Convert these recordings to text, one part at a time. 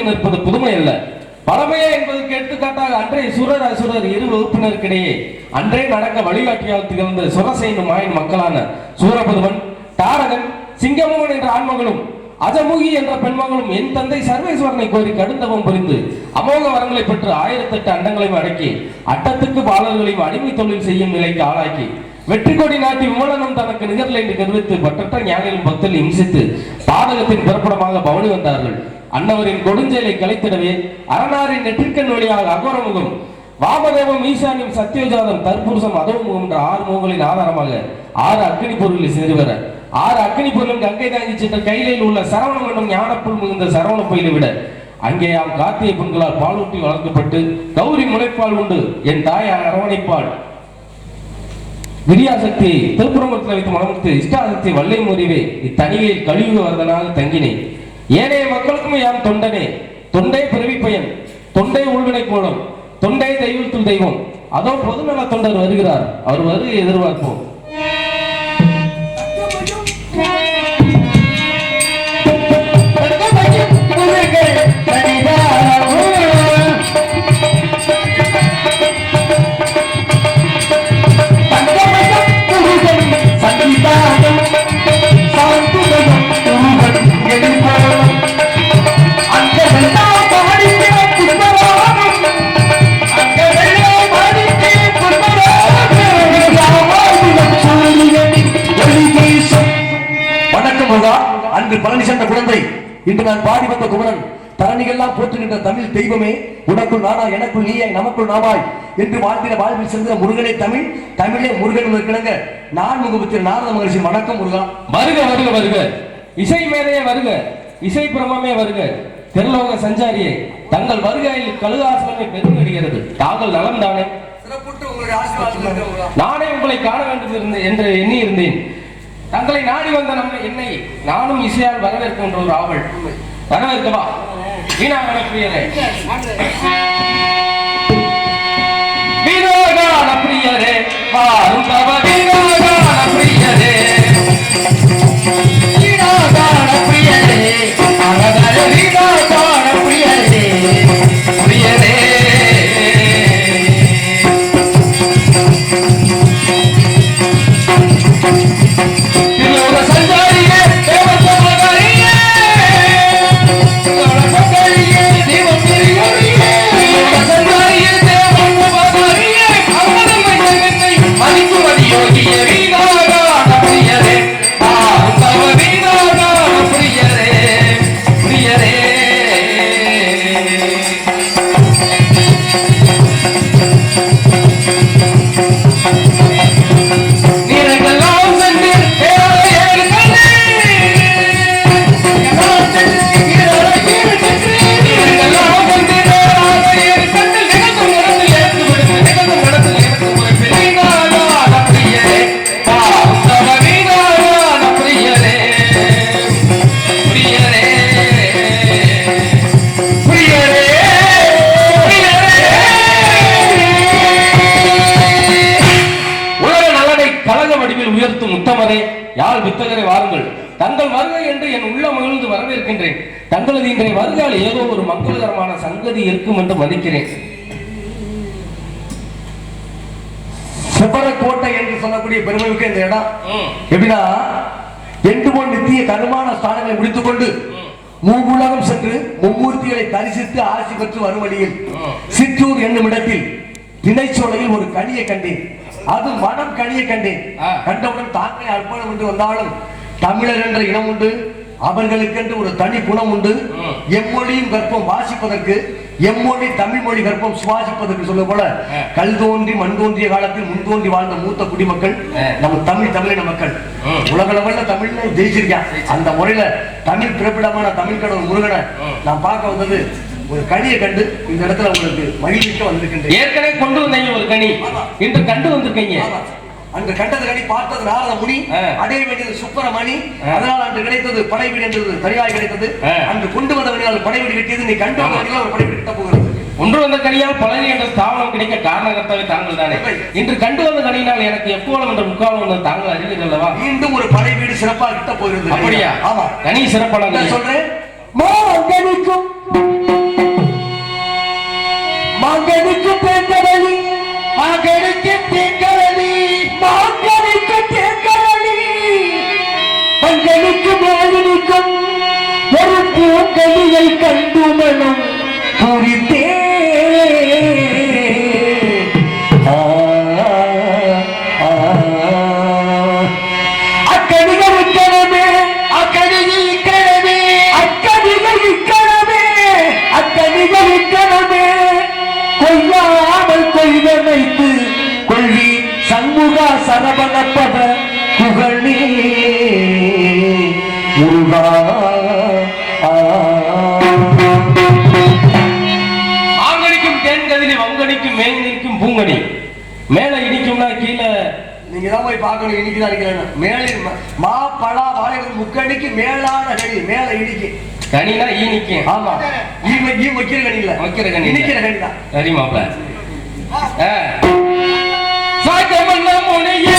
தலை நிற்பது புதுமை அல்ல. பரமையா என்பதற்கு எடுத்துக்காட்டாக அன்றைய சுரர் அசுரர் இரு வகுப்பினருக்கிடையே அன்றே நடக்க வழிகாட்டியாக திகழ்ந்த சுரசேனு மாயின் மக்களான சூரபதுவன் தாரகன் சிங்கமோகன் என்ற ஆண்மகளும் அஜமுகி என்ற பெண்மகளும் என் தந்தை சர்வேஸ்வரனை கோரி கடுந்தவம் புரிந்து அமோக வரங்களை பெற்று ஆயிரத்தெட்டு அண்டங்களையும் அடக்கி அட்டத்துக்கு பாலர்களையும் அடிமை தொழில் செய்யும் நிலைக்கு ஆளாக்கி வெற்றி கொடி நாட்டி விமலனும் தனக்கு நிகரில் என்று கருவித்து பற்றற்ற ஞானிகளும் பக்தர்கள் இம்சித்து பாதகத்தின் பிறப்படமாக பவனி வந்தார்கள். அன்னவரின் கொடுஞ்செயலை கலைத்திடவே அரணாரின் நெற்றிக்கண் வழியாக அகோரமுகம் வாமதேவம் ஈசானியம் சத்யோஜாதம் தற்புருஷம் அதோமுகம் என்ற ஆறு முகங்களின் ஆதாரமாக ஆறு அக்னி பொருளில் சேருவர ஆறு அக்னி பொருளும் கங்கை தாங்கி சென்ற கையிலில் உள்ள சரவணம் என்னும் ஞானப்புல் மிகுந்த சரவண பயிலை விட அங்கே யாம் கார்த்திகை பெண்களால் பாலூட்டி வளர்க்கப்பட்டு கௌரி முளைப்பால் உண்டு. என் தாய் அரவணைப்பாள். விரியாசக்தியை திருப்புறமத்தில் வைத்து மனமுத்து இஷ்டாசக்தி வல்லை முறிவே இத்தனியில் கழிவு வரதனால் தங்கினேன். ஏனைய மக்களுக்கும் யாம் தொண்டனே? தொண்டை பிறவி பயன் தொண்டை உள்வினை கோலம் தொண்டை தெய்வத்துள் தெய்வம். அதோ பொதுநல தொண்டர் வருகிறார். அவர் வருகை எதிர்பார்ப்போம். அன்று பழனி சென்ற குழந்தை. இன்று நான் பாடி வந்த குமரன் தரணிகள்லாம் போற்றுகின்ற தமிழ் தெய்வமே உனக்குள் நானா எனக்குள் நீயாய் நமக்குள் நாமாய் என்று வாழ்ந்திட வாழ்வில் சென்ற முருகனே தமிழ். தமிழே முருகன் இருக்கிறங்க நான் முகபத்தில் நாரத மகர்ஷி. வணக்கம் முருகா. வருக வருக வருக. இசை மேதையே வருக. இசை பிரமமே வருக. திருலோக சஞ்சாரியே தங்கள் வருகையில் கழுகாசலமே பெருங்கிடுகிறது தாங்கள் நலம் தானே நானே உங்களை காண வேண்டும் என்று எண்ணி இருந்தேன். தங்களை நாடி வந்த நம்ம என்னை நானும் இசையால் வரவேற்கின்ற ஒரு ஆவல். வரவேற்கவா வீணாகன பிரியரே. வீணாகான பிரியரே வாரும் தவ வீணாகான பிரியரே. வீணாகான பிரியரே அழகர வீணாகான பிரியரே. பிரியரே உத்தமரே யாழ் வித்தகரை வாருங்கள்? தங்கள் வருகை என்று என் உள்ள மகிழ்ந்து வரவேற்கின்றேன். தங்களது இன்றைய வருகையால் ஏதோ ஒரு மங்களகரமான சங்கதி இருக்கும் என்று மதிக்கிறேன். செவ்வரக்கோட்டை என்று சொல்லக்கூடிய பெருமைக்கு இந்த இடம். எப்படின்னா எட்டு போல் நித்திய கருமான ஸ்தானங்களை முடித்துக் கொண்டு மூவுலகம் சென்று மும்மூர்த்திகளை தரிசித்து ஆசி பெற்று வரும் வழியில் சிற்றூர் என்னும் இடத்தில் திணைச்சோலையில் ஒரு கனியை கண்டேன். அது மனம் கனியை கண்டேன். கண்டவுடன் தாங்களே அர்ப்பணம் என்று வந்தாலும் தமிழர் என்ற இனம் உண்டு அவர்களுக்கென்று ஒரு தனி குணம் உண்டு. எம்மொழியும் கற்பம் வாசிப்பதற்கு எம்மொழி தமிழ் மொழி கற்பம் சுவாசிப்பதற்கு சொல்ல போல. கல் தோன்றி மண் தோன்றிய காலத்தில் முன் தோன்றி வாழ்ந்த மூத்த குடிமக்கள். நம்ம தமிழ் தமிழின மக்கள். உலக லெவல்ல தமிழ்ல ஜெயிச்சிருக்கான் அந்த முறையில தமிழ் பிறப்பிடமான தமிழ் கடவுள் முருகனை. நான் பார்க்க வந்தது ஒரு கனியை கண்டு இந்த இடத்துல உங்களுக்கு மகிழ்ச்சிக்க வந்திருக்கின்றேன். ஏற்கனவே கொண்டு வந்தீங்க ஒரு கனி. இன்று கண்டு வந்திருக்கீங்க. அன்று கண்டது கனி பார்த்தது நாரத முனி. அடைய வேண்டியது சுப்பிரமணி. அதனால் அன்று கிடைத்தது படைவீடு என்றது தனியாய் கிடைத்தது. அன்று கொண்டு வந்த கனியால் படைவீடு கட்டியது. நீ கண்டு வந்த ஒரு படைவீடு கிட்ட போகிறது. ஒன்று வந்த கனியால் பழனி என்ற ஸ்தாபனம் கிடைக்க காரணகர்த்தாவே தாங்கள் தானே. இன்று கண்டு வந்த கணியினால் எனக்கு எக்கோலம் என்ற முக்காலம் என்று தாங்கள் அறிவீர்கள் அல்லவா? மீண்டும் ஒரு படை வீடு சிறப்பா கிட்ட போயிருந்தது அப்படியா? ஆமா. கனி சிறப்பான சொல்றேன்? மாங்கனிக்கும் மாங்கனிக்கு தேங்கரளி. மாங்கனிக்கு தேங்கரளி. மாங்கனிக்கு தேங்கரளி. மங்கனிக்கு மேலினிக்கும். ஒரு பூங்கனியை கண்டு மனம் குறித்தே முருகா. ஆ. ஆங்கடிக்கும் தேன்கதிரி வங்கடிக்கும் மேங்கடிக்கும் பூங்கனி மேல இடிக்கும்னா கீழே. நீங்க தான் போய் பார்க்கணும் இன்னைக்கு தான் அடிக்கிறேன் மேலே ம- பலா வாழை முக்கடிக்கு மேலான கனி மேல இடிக்கு. கனினா ஈ நிக்கும். ஆமா. ஈ ஈ வைக்கிற கனி இல்ல வைக்கிற கனி இல்ல. இனிக்கிற கனி தான் சரி மாப்ள சாக்கமல்ல முனையே.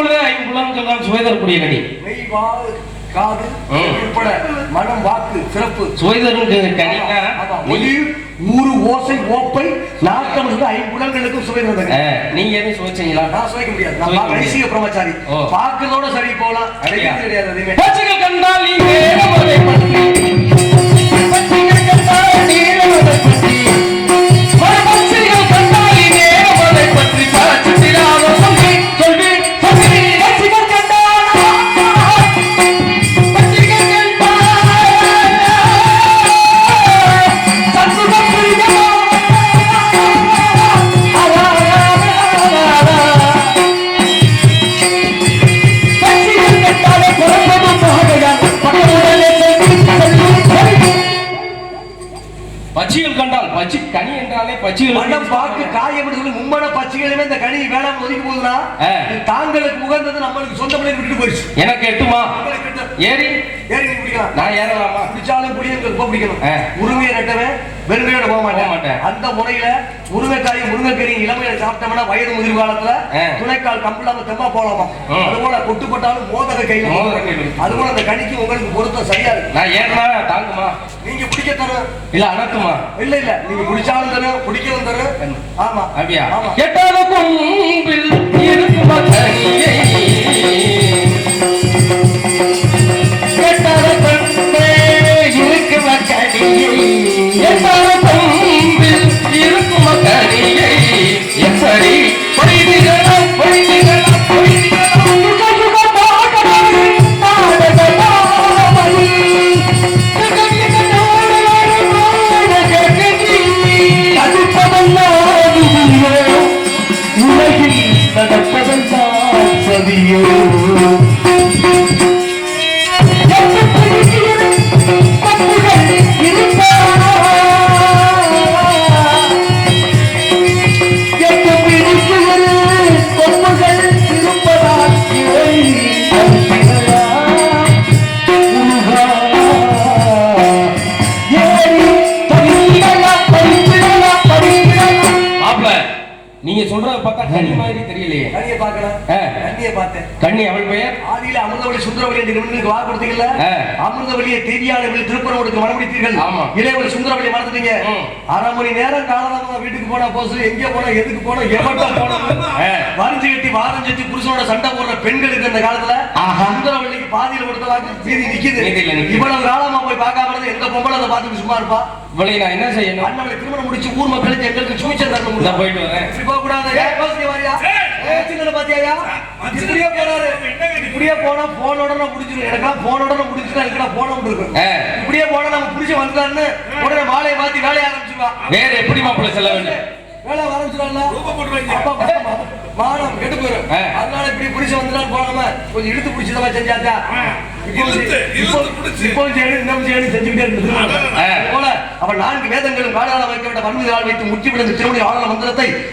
பொழுது ஐம்புலன்கள் தான் சுவைதரக்கூடிய மெய், வாய், காது. உட்பட மனம் வாக்கு சிறப்பு. சுவைதரும் கனினா ஒலி ஊரு ஓசை ஓப்பை நாட்டம் இருந்து ஐம்புலங்களுக்கும் சுவை தந்தது நீங்க எதுவும் சுவைச்சீங்களா? நான் சுவைக்க முடியாது. நான். ஐசிய பிரம்மச்சாரி. சரி போலாம். கிடையாது எதுவுமே பச்சைகள் கண்டால் நீ உகந்தது நம்மளுக்கு சொந்த பிள்ளை விட்டுட்டு போயிடுச்சு எனக்கு எட்டுமா? ஏறி? ஏறி பிடிக்கலாம் நான் ஏறலாமா? பிடிச்சாலும் பிடிக்கும் ரொம்ப பிடிக்கணும். உரிமையை நட்டவன் வெறுமையோட போக போக மாட்டேன். மாட்டேன். அந்த முறையில முருங்கைக்காய் முருங்கைக்கறி இளமையில சாப்பிட்டோம்னா வயது முதிர் காலத்துல. துணைக்கால் கம்பிளாம தெம்பா போலாமா. அது போல கொட்டுப்பட்டாலும் மோதக கையில. அது போல அந்த கனிக்கு உங்களுக்கு பொருத்தம் சரியா இருக்கு. நான் ஏறினா தாங்குமா? நீங்க பிடிக்க தரும் இல்ல அணக்குமா இல்ல இல்ல. நீங்க பிடிச்சாலும் தரும் பிடிக்கவும் தரும் ஆமா. அப்படியா? ஆமா. எட்டாத கொம்பில் இருக்கும் கண்ணி அவள் பெயர் ஆதியில அமிர்தவழி சுந்தரவழி என்று நிமிடங்களுக்கு வாக்கு கொடுத்தீங்கல்ல. அமிர்தவழியை தேவியான வழி திருப்பரங்குடிக்கு மனமுடித்தீர்கள் ஆமா. இளையவழி சுந்தரவழி மறந்துட்டீங்க ம். அரை மணி நேரம் காலதாமதமா வீட்டுக்கு போனா போசு எங்க போனா எதுக்கு போனா எவன்டா போனா. வரிஞ்சு கட்டி வாரம் சுத்தி புருஷனோட சண்டை போடுற பெண்களுக்கு அந்த காலத்துல ஆஹா. சுந்தரவள்ளிக்கு பாதியில கொடுத்தவாக்கு மீதி நிக்குது. இவ்வளவு காலமா போய் பார்க்காம எந்த பொம்பளை அதை பார்த்துட்டு சும்மா இருப்பா இவளை நான் என்ன செய்யணும்? அண்ணவளை திருமணம் முடிச்சு ஊர் மக்களுக்கு எங்களுக்கு சூச்சல் தரணும் இந்தா போயிட்டு வரேன். இப்படி போக கூடாது பாத்தியாயா? இப்படியே போறாரு. இப்படியே போனா போனோட நான் முடிச்சிரும். எனக்கெல்லாம் போனோட நான் முடிச்சிட்டா இருக்கா போன விட்டுருக்கும். ஆ. இப்படியே போனா நம்ம புடிச்சு வந்துட்டாருன்னு உடனே மாலையை மாத்தி வேலைய ஆரம்பிச்சிருவா. வேற எப்படி மாப்பிள்ளை செல்ல வேண்டும்? வேலை அப்பா, மானம் கெட்டு போயிரும். ஆ. அதனால இப்படி புடிச்சு வந்துட்டான்னு போகாம கொஞ்சம் இழுத்து புடிச்சுதான் செஞ்சாச்சா?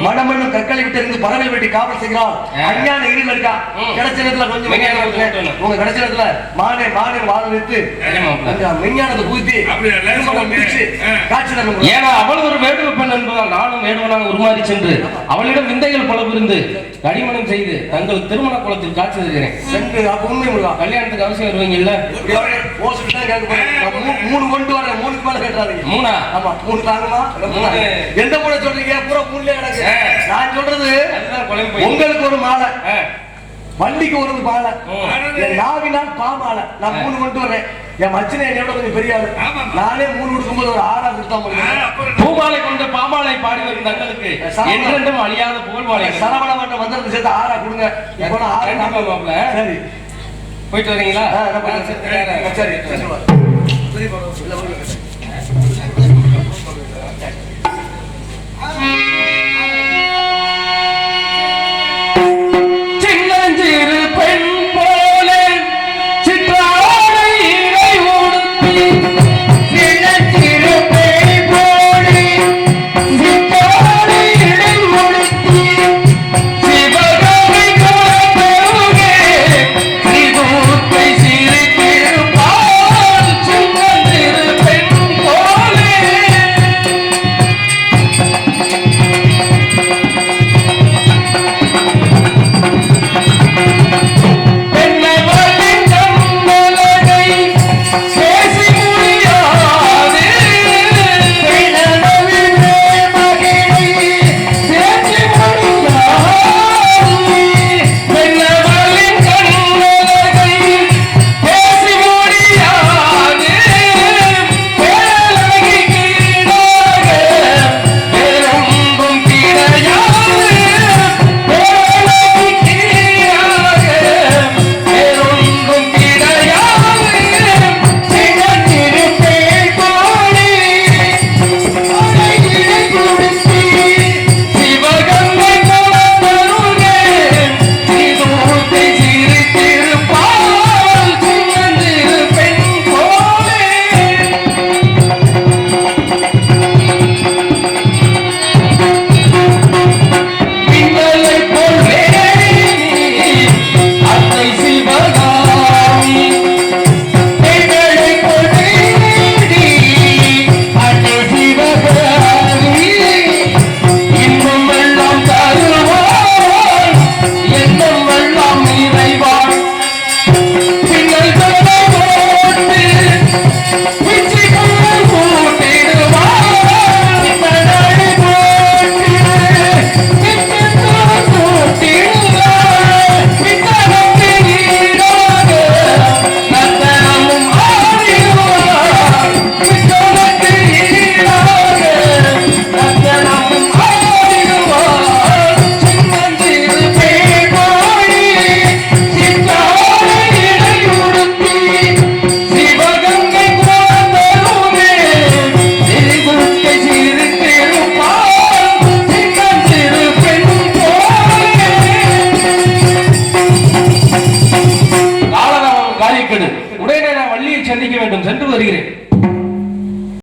மனமென்னும் கற்களை விட்டு இருந்து பறவை வெட்டி காவல் செய்கிறாள். ஆ. அஞ்ஞான இருள் இருக்கா. கிடைச்ச நேரத்துல கொஞ்சம். உங்க கிடைச்ச நேரத்துல மானே மானே வாழ? கொஞ்சம் விஞ்ஞானத்தை தரணும் ஏன்னா அவள் ஒரு வேடுவ பெண் என்பதால் நானும் வேடுவனாக உருமாறி சென்று அவளிடம் விந்தைகள் பல புரிந்து கடிமணம் செய்து தங்கள் திருமண குளத்தில் காட்சி தருகிறேன். கல்யாணத்துக்கு அவசியம் மூ- மூணு கொண்டு வரேன். மூணுக்கு மேல கேட்டாதீங்க மூணா? ஆமா மூணு தாங்குமா? இல்ல மூணா? மூணு. எந்த மூணு சொல்றீங்க? பூரா மூணுலயே கிடக்கு. நான் சொல்றது உங்களுக்கு ஒரு மாலை. வண்டிக்கு ஒரு மாலை. ம். என் நாவினால் பாமாலை நான் மூணு கொண்டு வரேன். என் மச்சினை என்னோட கொஞ்சம் பெரிய ஆளு. நானே மூணு கொடுக்கும்போது ஒரு ஆறா கொடுத்தா ஆ, முடியும் அப்புறம் பூமாலை கொண்ட பாமாலை பாடி வரும் தங்களுக்கு. என்றென்றும் அழியாத புகழ் வாழை சரவண மன்ற மந்திரத்தை சேர்த்து ஆறா கொடுங்க. இப்போ நான் ஆறு. சரி. போயிட்டு வரீங்களா? சரி, சரி,